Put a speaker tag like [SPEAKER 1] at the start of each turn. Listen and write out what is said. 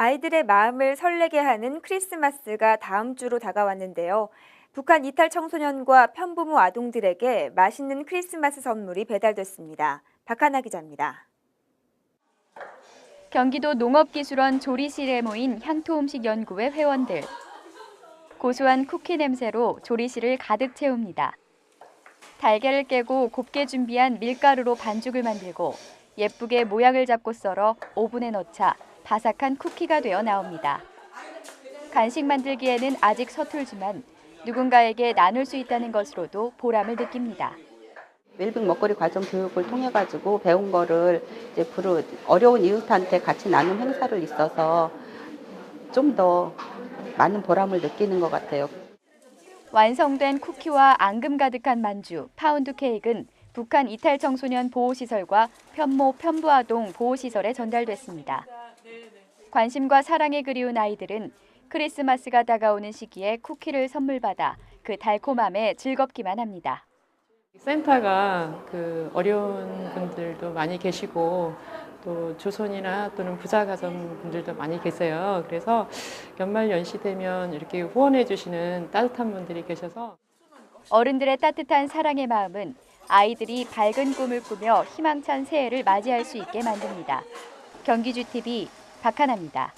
[SPEAKER 1] 아이들의 마음을 설레게 하는 크리스마스가 다음 주로 다가왔는데요. 북한 이탈 청소년과 편부모 아동들에게 맛있는 크리스마스 선물이 배달됐습니다. 박하나 기자입니다.
[SPEAKER 2] 경기도 농업기술원 조리실에 모인 향토 음식 연구회 회원들. 고소한 쿠키 냄새로 조리실을 가득 채웁니다. 달걀을 깨고 곱게 준비한 밀가루로 반죽을 만들고 예쁘게 모양을 잡고 썰어 오븐에 넣자 바삭한 쿠키가 되어 나옵니다. 간식 만들기에는 아직 서툴지만 누군가에게 나눌 수 있다는 것으로도 보람을 느낍니다.
[SPEAKER 3] 웰빙 먹거리 과정 교육을 통해 가지고 배운 거를 이제 부르 어려운 이웃한테 같이 나눈 행사를 있어서 좀 더 많은 보람을 느끼는 것 같아요.
[SPEAKER 2] 완성된 쿠키와 앙금 가득한 만주, 파운드 케이크는 북한 이탈 청소년 보호시설과 편모 편부아동 보호시설에 전달됐습니다. 관심과 사랑에 그리운 아이들은 크리스마스가 다가오는 시기에 쿠키를 선물 받아 그 달콤함에 즐겁기만 합니다.
[SPEAKER 4] 센터가 그 어려운 분들도 많이 계시고 또 조선이나 또는 부자 가정 분들도 많이 계세요. 그래서 연말 연시 되면 이렇게 후원해 주시는 따뜻한 분들이 계셔서
[SPEAKER 2] 어른들의 따뜻한 사랑의 마음은 아이들이 밝은 꿈을 꾸며 희망찬 새해를 맞이할 수 있게 만듭니다. 경기주 TV 박하나입니다.